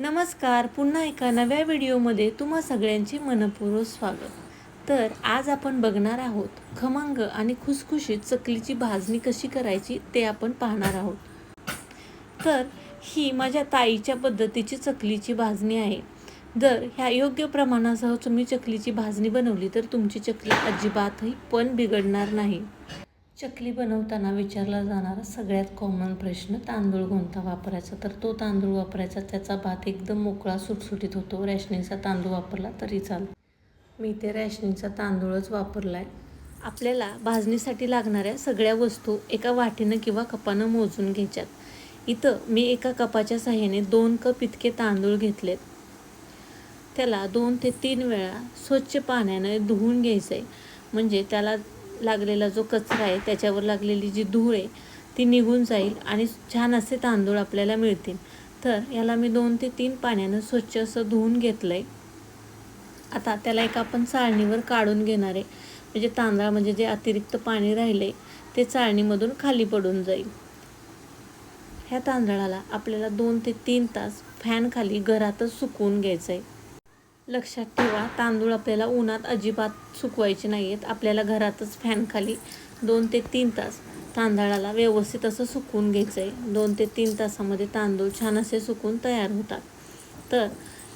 नमस्कार. पुन्हा एका नव्या व्हिडिओमध्ये तुम्हा सगळ्यांचे मनपूर्वक स्वागत. तर आज आपण बघणार आहोत खमंग आणि खुसखुशीत चकलीची भाजणी कशी करायची ते आपण पाहणार आहोत. तर ही माझ्या ताईच्या पद्धतीची चकलीची भाजणी आहे. जर ह्या योग्य प्रमाणासह तुम्ही चकलीची भाजणी बनवली तर तुमची चकली अजिबातही पण बिघडणार नाही. चकली बनवताना विचारला जाणारा सगळ्यात कॉमन प्रश्न तांदूळ कोणता वापरायचा? तर तो तांदूळ वापरायचा त्याचा भात एकदम मोकळा सुटसुटीत होतो. रॅशनिंगचा तांदूळ वापरला तरी चालतो. मी ते रॅशनिंगचा तांदूळच वापरला आहे आपल्याला भाजणीसाठी लागणाऱ्या सगळ्या वस्तू एका वाटीनं किंवा कपानं मोजून घ्यायच्यात. इथं मी एका कपाच्या साह्याने दोन कप इतके तांदूळ घेतलेत. त्याला दोन ते तीन वेळा स्वच्छ पाण्यानं धुवून घ्यायचं आहे म्हणजे त्याला लागलेला जो कचरा आहे त्याच्यावर लागलेली जी धूळ आहे ती निघून जाईल आणि छान असे तांदूळ आपल्याला मिळतील. तर याला मी दोन ते तीन पाण्यानं स्वच्छ असं धुवून घेतलं आहे आता त्याला एक आपण चाळणीवर काढून घेणार आहे. म्हणजे तांदळामध्ये म्हणजे जे अतिरिक्त पाणी राहिले ते चाळणीमधून खाली पडून जाईल. ह्या तांदळाला आपल्याला दोन ते तीन तास फॅनखाली घरातच सुकवून घ्यायचं आहे लक्षात ठेवा तांदूळ आपल्याला उन्हात अजिबात सुकवायचे नाही आहेत आपल्याला घरातच फॅनखाली दोन ते तीन तास तांदळाला व्यवस्थित असं सुकवून घ्यायचं आहे दोन ते तीन तासामध्ये तांदूळ छान असे सुकून तयार होतात. तर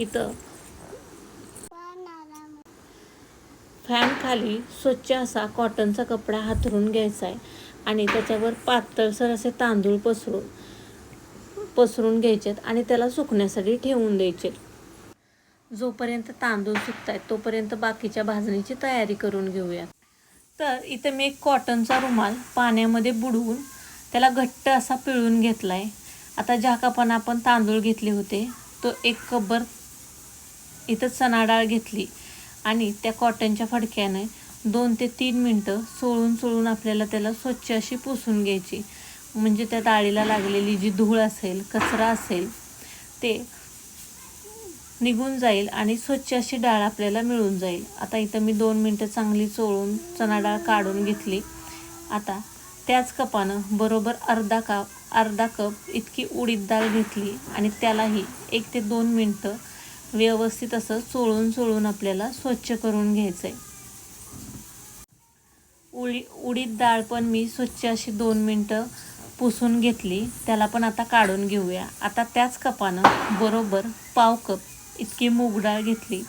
इथं फॅनखाली स्वच्छ असा कॉटनचा कपडा हातरून घ्यायचा आहे आणि त्याच्यावर पातळसर असे तांदूळ पसरून पसरून घ्यायचेत आणि त्याला सुकण्यासाठी ठेवून द्यायचे. जोपर्यंत तांदूळ सुकत आहेत तोपर्यंत बाकीच्या भाजणीची तयारी करून घेऊयात तर इथं मी एक कॉटनचा रुमाल पाण्यामध्ये बुडवून त्याला घट्ट असा पिळून घेतला आहे आता ज्या कपानं आपण तांदूळ घेतले होते तो एक कब्बर इथं चणा डाळ घेतली आणि त्या कॉटनच्या फडक्याने दोन ते तीन मिनटं सोळून सोळून आपल्याला त्याला स्वच्छ अशी पुसून घ्यायची. म्हणजे त्या डाळीला लागलेली जी धूळ असेल कचरा असेल ते निघून जाईल आणि स्वच्छ अशी डाळ आपल्याला मिळून जाईल. आता इथं मी दोन मिनटं चांगली चोळून चणा डाळ काढून घेतली. आता त्याच कपानं बरोबर अर्धा कप अर्धा कप इतकी उडीद डाळ घेतली आणि त्यालाही एक ते दोन मिनटं व्यवस्थित असं चोळून चोळून आपल्याला स्वच्छ करून घ्यायचं आहे उडी उडीद डाळ पण मी स्वच्छ अशी दोन मिनटं पुसून घेतली. त्याला पण आता काढून घेऊया. आता त्याच कपानं बरोबर पाव कप इतकी मूग डाळ घेतली.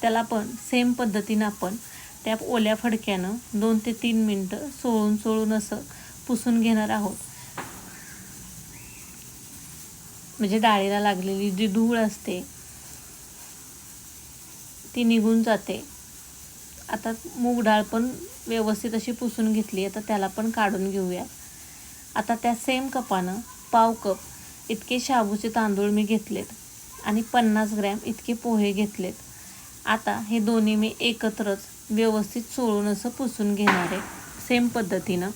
त्याला पण सेम पद्धतीनं आपण त्या ओल्या फडक्यानं दोन ते तीन मिनटं सोळून सोळून असं पुसून घेणार आहोत. म्हणजे डाळीला लागलेली जी धूळ असते ती निघून जाते. आता मूग डाळ पण व्यवस्थित अशी पुसून घेतली आता त्याला पण काढून घेऊया. आता त्या सेम कपानं पाव कप इतके शाबूचे तांदूळ मी घेतलेत. आणि पन्नास ग्रॅम इतके पोहे घेतलेत. आता हे दोन्ही मी एकत्रच व्यवस्थित चोळून असं पुसून घेणार आहे. सेम पद्धतीनं.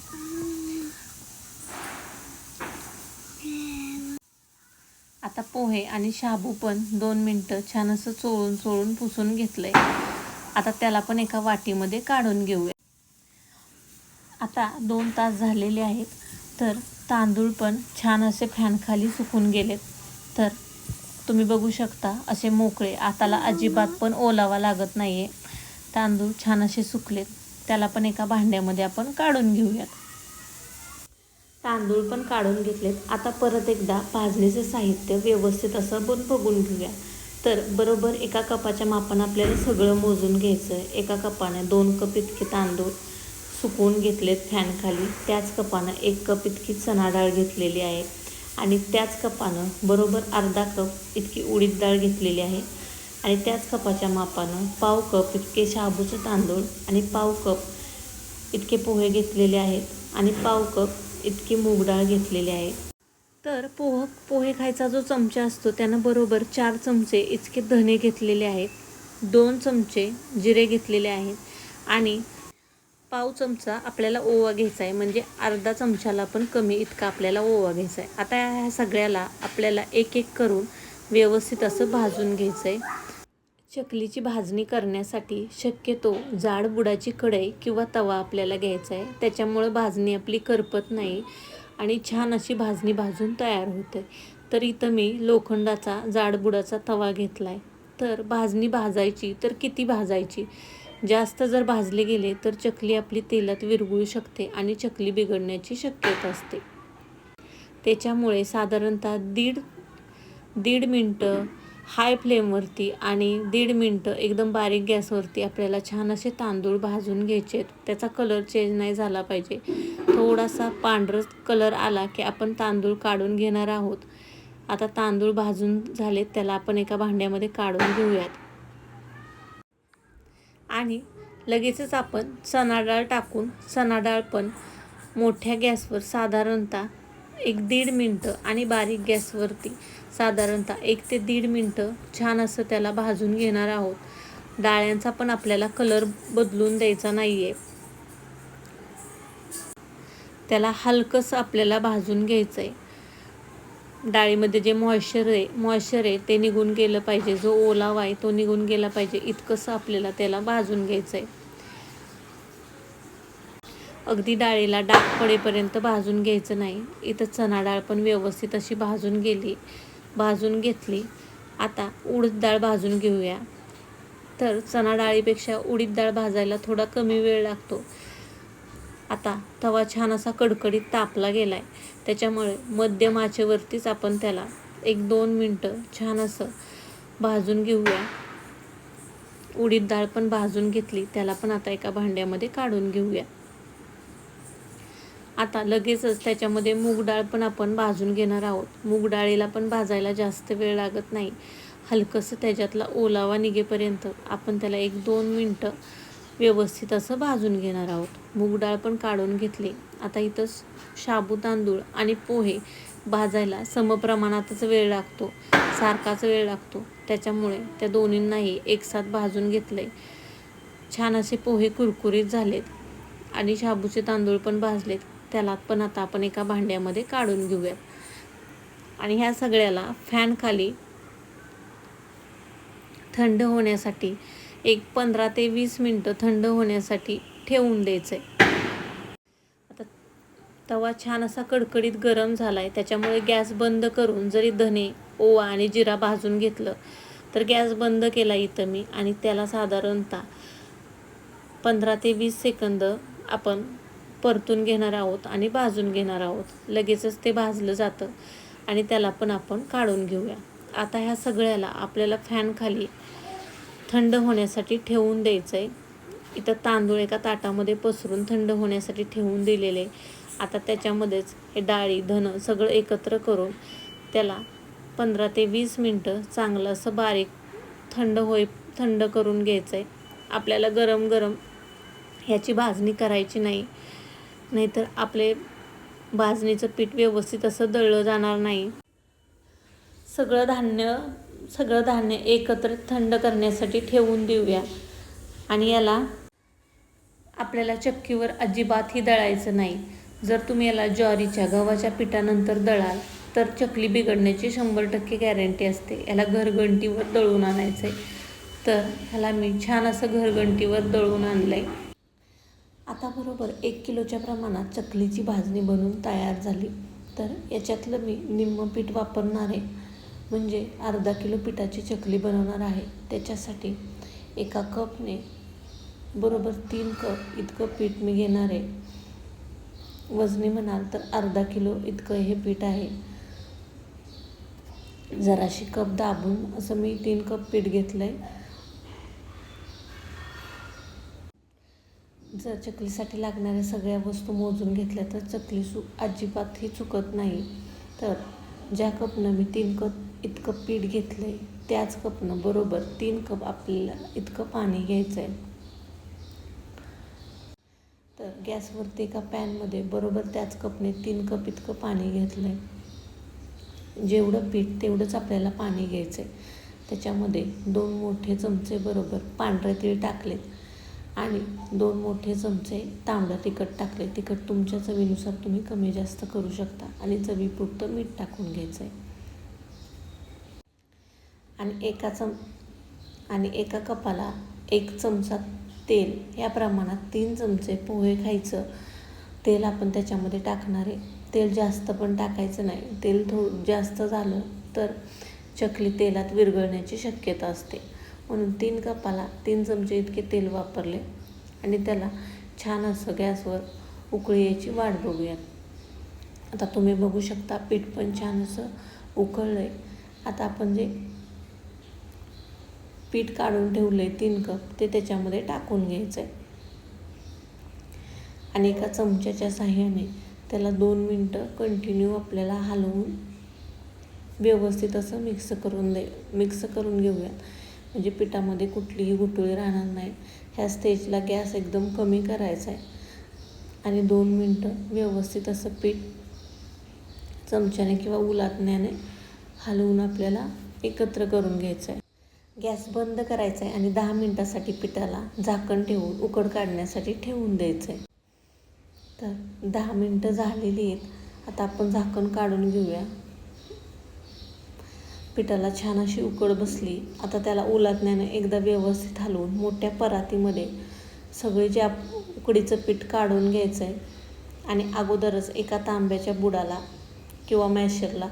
आता पोहे आणि शाबू पण दोन मिनटं छान असं चोळून चोळून पुसून घेतलंय. आता त्याला पण एका वाटीमध्ये काढून घेऊया. आता दोन तास झालेले आहेत तर तांदूळ पण छान असे फॅनखाली सुकून गेलेत. तर तुम्ही बघू शकता असे मोकळे आताला अजिबात पण ओलावा लागत नाही आहे तांदूळ छान असे सुकलेत. त्याला पण एका भांड्यामध्ये आपण काढून घेऊयात. तांदूळ पण काढून घेतलेत. आता परत एकदा भाजणीचं साहित्य व्यवस्थित असं पण बघून घेऊया. तर बरोबर एका कपाच्या मापानं आपल्याला सगळं मोजून घ्यायचं आहे एका कपानं दोन कप इतके तांदूळ सुकवून घेतलेत फॅनखाली. त्याच कपानं एक कप इतकी चणा डाळ घेतलेली आहे. आणि त्याच कपानं बरोबर अर्धा कप इतकी उडीद डाळ घेतलेली आहे. आणि त्याच कपाच्या मापानं पाव कप इतके शाबूचे तांदूळ आणि पाव कप इतके पोहे घेतलेले आहेत आणि पाव कप इतकी मूग डाळ घेतलेली आहे. तर पोह पोहे खायचा जो चमचा असतो त्यानं बरोबर चार चमचे इतके धने घेतलेले आहेत. दोन चमचे जिरे घेतलेले आहेत. आणि पाव चमचा आपल्याला ओवा घ्यायचा आहे. म्हणजे अर्धा चमच्याला पण कमी इतका आपल्याला ओवा घ्यायचा आहे. आता ह्या सगळ्याला आपल्याला एक एक करून व्यवस्थित असं भाजून घ्यायचं आहे. चकलीची भाजणी करण्यासाठी शक्यतो जाड बुडाची कढई किंवा तवा आपल्याला घ्यायचा आहे. त्याच्यामुळं भाजणी आपली करपत नाही आणि छान अशी भाजणी भाजून तयार होते. तर इथं मी लोखंडाचा जाडबुडाचा तवा घेतला आहे तर भाजणी भाजायची तर किती भाजायची? जास्त जर भाजले गेले तर चकली आपली तेलात विरघळू शकते आणि चकली बिघडण्याची शक्यता असते. त्याच्यामुळे साधारणतः दीड दीड मिनटं हाय फ्लेमवरती आणि दीड मिनटं एकदम बारीक गॅसवरती आपल्याला छान असे तांदूळ भाजून घ्यायचे. आहेत त्याचा कलर चेंज नाही झाला पाहिजे. थोडासा पांढरट कलर आला की आपण तांदूळ काढून घेणार आहोत. आता तांदूळ भाजून झालेत त्याला आपण एका भांड्यामध्ये काढून घेऊयात. आणि लगेचच आपण चणा डाळ टाकून चणा डाळ पण मोठ्या गॅसवर साधारणतः एक दीड मिनटं आणि बारीक गॅसवरती साधारणतः एक ते दीड मिनटं छान असं त्याला भाजून घेणार आहोत. डाळ्यांचा पण आपल्याला कलर बदलून द्यायचा नाही आहे त्याला हलकंसं आपल्याला भाजून घ्यायचं आहे डाळीमध्ये जे मॉइश्चर आहे मॉइश्चर आहे ते निघून गेलं पाहिजे. जो ओलावा आहे तो निघून गेला पाहिजे. इतकंसं आपल्याला त्याला भाजून घ्यायचं आहे अगदी डाळीला डाग पडेपर्यंत भाजून घ्यायचं नाही. इथं चणा डाळ पण व्यवस्थित अशी भाजून गेली. भाजून घेतली. आता उडीद डाळ भाजून घेऊया. तर चणा डाळीपेक्षा उडीद डाळ भाजायला थोडा कमी वेळ लागतो. आता तवा छान असा कडकडीत तापला गेला आहे त्याच्यामुळे मध्यम आचेवरतीच आपण त्याला एक दोन मिनटं छान असं भाजून घेऊया. उडीद डाळ पण भाजून घेतली. त्याला पण आता एका भांड्यामध्ये काढून घेऊया. आता लगेचच त्याच्यामध्ये मूग डाळ पण आपण भाजून घेणार आहोत. मूग डाळीला पण भाजायला जास्त वेळ लागत नाही. हलकंसं त्याच्यातला ओलावा निघेपर्यंत आपण त्याला एक दोन मिनटं व्यवस्थित असं भाजून घेणार आहोत. मूग डाळ पण काढून घेतली. आता इथं शाबू तांदूळ आणि पोहे भाजायला समप्रमाणातच वेळ लागतो. सारखाच वेळ लागतो. त्याच्यामुळे त्या दोन्हींनाही एकसाथ भाजून घेतले छान असे पोहे कुरकुरीत झालेत आणि शाबूचे तांदूळ पण भाजलेत. त्याला पण आता आपण एका भांड्यामध्ये काढून घेऊयात. आणि ह्या सगळ्याला फॅनखाली थंड होण्यासाठी एक पंधरा ते वीस मिनटं थंड होण्यासाठी ठेवून द्यायचं आहे आता तवा छान असा कडकडीत गरम झाला आहे त्याच्यामुळे गॅस बंद करून जरी धने ओवा आणि जिरा भाजून घेतलं तर गॅस बंद केला इथं मी आणि त्याला साधारणतः पंधरा ते वीस सेकंद आपण परतून घेणार आहोत आणि भाजून घेणार आहोत. लगेचच ते भाजलं जातं आणि त्याला पण आपण काढून घेऊया. आता ह्या सगळ्याला आपल्याला फॅनखाली थंड होण्यासाठी ठेवून द्यायचं आहे इथं तांदूळ एका ताटामध्ये पसरून थंड होण्यासाठी ठेवून दिलेले. आता त्याच्यामध्येच हे डाळी धनं सगळं एकत्र करून त्याला पंधरा ते वीस मिनटं चांगलं असं बारीक थंड होई थंड करून घ्यायचं आहे आपल्याला गरम गरम ह्याची भाजणी करायची नाही. नाहीतर आपले भाजणीचं पीठ व्यवस्थित असं दळलं जाणार नाही. सगळं धान्य सगळं धान्य एकत्र थंड करण्यासाठी ठेवून देऊया. आणि याला आपल्याला चक्कीवर अजिबातही दळायचं नाही. जर तुम्ही याला ज्वारीच्या गव्हाच्या पिठानंतर दळाल तर चकली बिघडण्याची शंभर टक्के गॅरंटी असते. याला घरघंटीवर दळून आणायचं आहे तर ह्याला मी छान असं घरघंटीवर दळून आणलं आहे आता बरोबर एक किलोच्या प्रमाणात चकलीची भाजणी बनवून तयार झाली. तर याच्यातलं मी निम्म पीठ वापरणार आहे. म्हणजे अर्धा किलो पिठाची चकली बनवणार आहे. त्याच्यासाठी एका कपने बरोबर तीन कप इतकं पीठ मी घेणार आहे. वजनी म्हणाल तर अर्धा किलो इतकं हे पीठ आहे. जराशी कप दाबून असं मी तीन कप पीठ घेतलं आहे जर चकलीसाठी लागणाऱ्या सगळ्या वस्तू मोजून घेतल्या तर चकली सु अजिबातही चुकत नाही. तर ज्या कपनं मी तीन कप इतकं पीठ घेतलं आहे त्याच कपनं बरोबर तीन कप आपल्याला इतकं पाणी घ्यायचं आहे तर गॅसवरती एका पॅनमध्ये बरोबर त्याच कपने तीन कप इतकं पाणी घेतलं आहे जेवढं पीठ तेवढंच आपल्याला पाणी घ्यायचं आहे त्याच्यामध्ये दोन मोठे चमचे बरोबर पांढरे तीळ टाकलेत आणि दोन मोठे चमचे तांबडं तिखट टाकले तिखट तुमच्या चवीनुसार तुम्ही कमी जास्त करू शकता आणि चवीपुरतं मीठ टाकून घ्यायचं आहे आणि एका चम आणि एका कपाला एक चमचा तेल या प्रमाणात तीन चमचे पोहे खायचं. तेल आपण त्याच्यामध्ये टाकणार आहे. तेल जास्त पण टाकायचं नाही. तेल थो जास्त झालं तर चकली तेलात विरघळण्याची शक्यता असते. म्हणून तीन कपाला तीन चमचे इतके तेल वापरले आणि त्याला छान असं गॅसवर उकळी यायची वाट बघूयात. आता तुम्ही बघू शकता पीठ पण छान असं उकळलं आहे आता आपण जे पीठ काढून ठेवलं आहे तीन कप ते त्याच्यामध्ये टाकून घ्यायचं आहे आणि एका चमच्याच्या साह्याने त्याला दोन मिनटं कंटिन्यू आपल्याला हलवून व्यवस्थित असं मिक्स करून दे मिक्स करून घेऊयात. म्हणजे पिठामध्ये कुठलीही गुटळी राहणार नाही. ह्या स्टेजला गॅस एकदम कमी करायचा आहे आणि दोन मिनटं व्यवस्थित असं पीठ चमच्याने किंवा उलातण्याने हलवून आपल्याला एकत्र करून घ्यायचं आहे गॅस बंद करायचा आहे आणि दहा मिनटासाठी पिठाला झाकण ठेवून उकड काढण्यासाठी ठेवून द्यायचं आहे तर दहा मिनटं झालेली आहेत. आता आपण झाकण काढून घेऊया. पिठाला छान अशी उकड बसली. आता त्याला उलाटण्याने एकदा व्यवस्थित हलवून मोठ्या परातीमध्ये सगळे जे आप उकडीचं पीठ काढून घ्यायचं आहे आणि अगोदरच एका तांब्याच्या बुडाला किंवा मॅशरला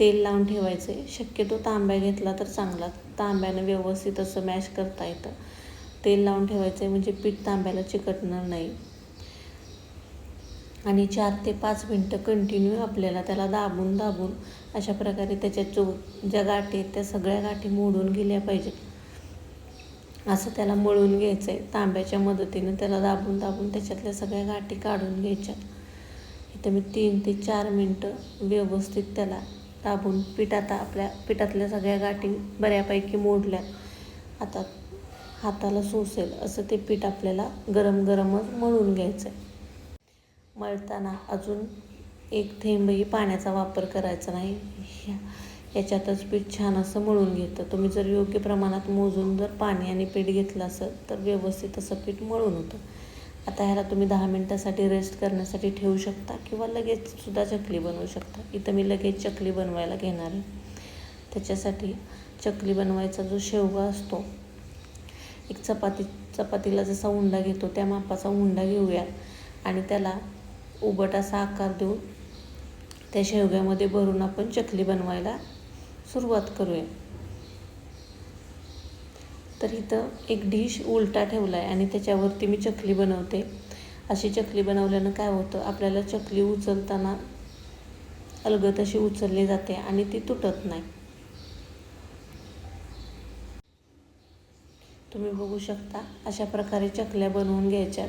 तेल लावून ठेवायचं. आहे शक्यतो तांब्या घेतला तर चांगला. तांब्यानं व्यवस्थित असं मॅश करता येतं. तेल लावून ठेवायचं आहे म्हणजे पीठ तांब्याला चिकटणार नाही. आणि चार ते पाच मिनटं कंटिन्यू आपल्याला त्याला दाबून दाबून अशा प्रकारे त्याच्या चो ज्या गाठी आहेत त्या सगळ्या गाठी मोडून गेल्या पाहिजेत असं त्याला मळून घ्यायचं आहे तांब्याच्या मदतीनं त्याला दाबून दाबून त्याच्यातल्या सगळ्या गाठी काढून घ्यायच्या. इथं मी तीन ते चार मिनटं व्यवस्थित त्याला दाबून पिठात आपल्या पिठातल्या सगळ्या गाठी बऱ्यापैकी मोडल्या. आता हाताला सोसेल असं ते पीठ आपल्याला गरम गरमच मळून घ्यायचं आहे मळताना अजून एक थेंबही पाण्याचा वापर करायचा नाही. ह्या याच्यातच पीठ छान असं मळून घेतं. तुम्ही जर योग्य प्रमाणात मोजून जर पाणी आणि पीठ घेतलं असेल तर व्यवस्थित असं पीठ मळून होतं. आता ह्याला तुम्ही दहा मिनटासाठी रेस्ट करण्यासाठी ठेवू शकता किंवा लगेच सुद्धा चकली बनवू शकता. इथं मी लगेच चकली बनवायला घेणार आहे. त्याच्यासाठी चकली बनवायचा जो शेवगा असतो एक चपाती चपातीला जसा उंडा घेतो त्या मापाचा उंडा घेऊया आणि त्याला उबट असा आकार देऊन त्या शेवग्यामध्ये भरून आपण चकली बनवायला सुरुवात करूया. तर इथं एक डिश उलटा ठेवला आहे आणि त्याच्यावरती मी चकली बनवते. अशी चकली बनवल्यानं काय होतं आपल्याला चकली उचलताना अलगत अशी उचलली जाते आणि ती तुटत नाही. तुम्ही बघू शकता अशा प्रकारे चकल्या बनवून घ्यायच्यात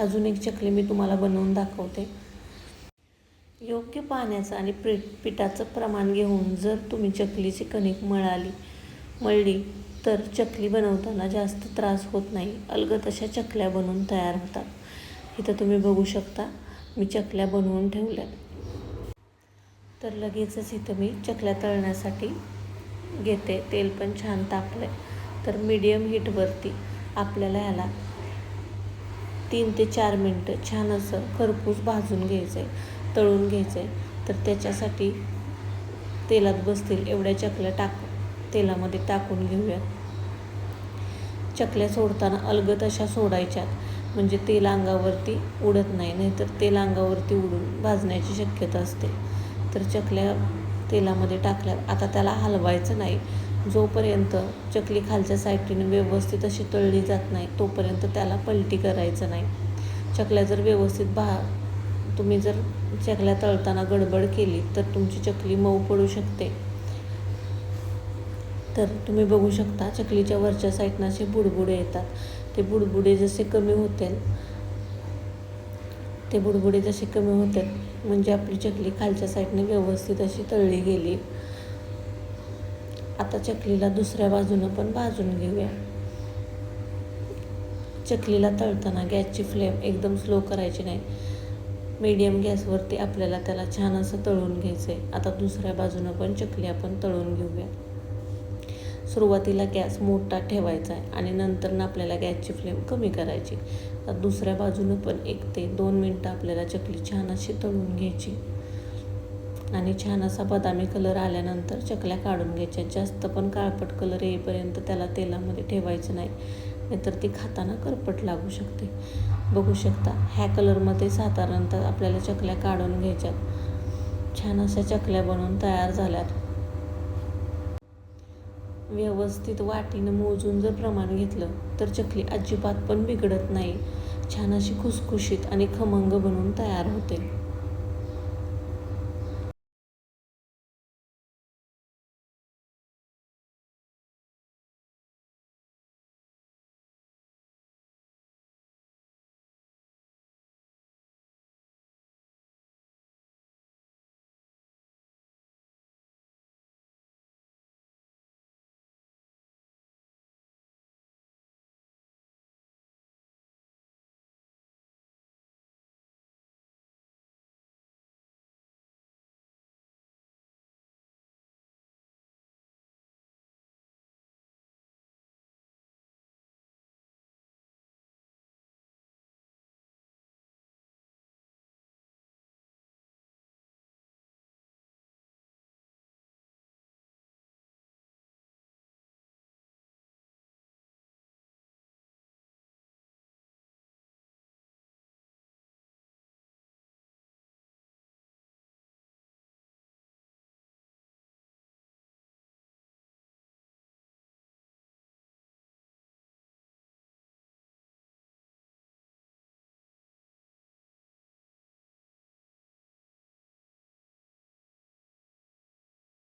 अजून एक चकली मी तुम्हाला बनवून दाखवते. योग्य पाण्याचं आणि पीठ पिठाचं प्रमाण घेऊन जर तुम्ही चकलीची कणिक मळाली मळली तर चकली बनवताना जास्त त्रास होत नाही. अलगत अशा चकल्या बनवून तयार होतात. इथं तुम्ही बघू शकता मी चकल्या बनवून ठेवल्यात. तर लगेचच इथं मी चकल्या तळण्यासाठी घेते. तेल पण छान तापलं आहे तर मीडियम हीटवरती आपल्याला ह्याला तीन ते चार मिनटं छान असं खरपूस भाजून घ्यायचं आहे तळून घ्यायचं आहे तर त्याच्यासाठी तेलात बसतील एवढ्या चकल्या टाक तेलामध्ये टाकून घेऊयात चकल्या सोडताना अलगत अशा सोडायच्यात. म्हणजे तेल अंगावरती उडत नाही नाहीतर तेल अंगावरती उडून भाजण्याची शक्यता असते. तर चकल्या तेलामध्ये टाकल्या आता त्याला हलवायचं नाही. जोपर्यंत चकली खालच्या साईडीने व्यवस्थित अशी तळली जात नाही तोपर्यंत त्याला पलटी करायचं नाही. चकल्या जर व्यवस्थित भा तुम्ही जर चकल्या तळताना गडबड केली तर तुमची चकली मऊ पडू शकते. तर तुम्ही बघू शकता चकलीच्या वरच्या साईडनं असे बुडबुडे येतात. ते बुडबुडे जसे कमी होतील ते बुडबुडे जसे कमी होतात म्हणजे आपली चकली खालच्या साईडने व्यवस्थित अशी तळली गेली. आता चकलीला दुसऱ्या बाजूनं पण भाजून घेऊया. चकलीला तळताना गॅसची फ्लेम एकदम स्लो करायची नाही. मीडियम गॅसवरती आपल्याला त्याला छान असं तळून घ्यायचं आहे आता दुसऱ्या बाजूनं पण चकली आपण तळून घेऊया. सुरुवातीला गॅस मोठा ठेवायचा आहे आणि नंतर आपल्याला गॅसची फ्लेम कमी करायची तर दुसऱ्या बाजूनं पण एक ते दोन मिनटं आपल्याला चकली छान अशी तळून घ्यायची. आणि छान असा बदामी कलर आल्यानंतर चकल्या काढून घ्यायच्या. जास्त पण काळपट कलर येईपर्यंत त्याला तेलामध्ये ठेवायचं नाही. नाहीतर ती खाताना करपट लागू शकते. बघू शकता ह्या कलरमध्ये साधारणतः आपल्याला चकल्या काढून घ्यायच्यात छान अशा चकल्या बनवून तयार झाल्यात. व्यवस्थित वाटीनं मोजून जर प्रमाण घेतलं तर चकली अजिबात पण बिघडत नाही. छान अशी खुसखुशीत आणि खमंग बनून तयार होते.